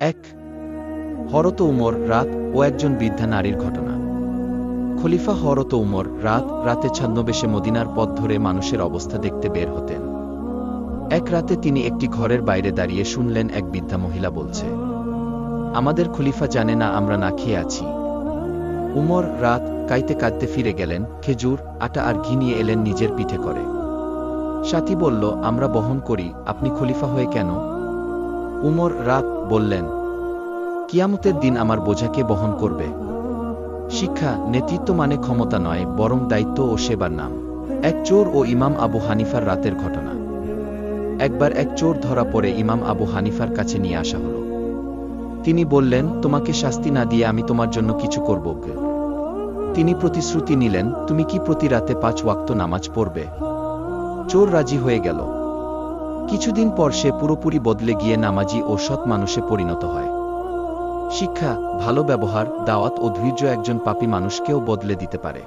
এক, হরত উমর রাত ও একজন বৃদ্ধা নারীর ঘটনা। খলিফা হরত উমর রাত রাতে ছদ্মবেশে মদিনার পথ ধরে মানুষের অবস্থা দেখতে বের হতেন। এক রাতে তিনি একটি ঘরের বাইরে দাঁড়িয়ে শুনলেন এক বৃদ্ধা মহিলা বলছে, আমাদের খলিফা জানে না আমরা না খেয়ে আছি। উমর রাত কাইতে কাঁদতে ফিরে গেলেন, খেজুর, আটা আর ঘি নিয়ে এলেন নিজের পিঠে করে। সাথী বলল, আমরা বহন করি, আপনি খলিফা হয়ে কেন? উমর রাত বললেন, কিয়ামতের দিন আমার বোঝাকে বহন করবে। শিক্ষা, নেতৃত্ব মানে ক্ষমতা নয়, বরং দায়িত্ব ও সেবার নাম। এক চোর ও ইমাম আবু হানিফার রাতের ঘটনা। একবার এক চোর ধরা পড়ে ইমাম আবু হানিফার কাছে নিয়ে আসা হল। তিনি বললেন, তোমাকে শাস্তি না দিয়ে আমি তোমার জন্য কিছু করব তিনি প্রতিশ্রুতি নিলেন, তুমি কি প্রতি রাতে পাঁচ ওয়াক্ত নামাজ পড়বে? চোর রাজি হয়ে গেল। কিছুদিন পর সে পুরোপুরি বদলে গিয়ে নামাজি ও সৎ মানুষে পরিণত হয়। শিক্ষা, ভালো ব্যবহার, দাওয়াত ও ধৈর্য একজন পাপী মানুষকেও বদলে দিতে পারে।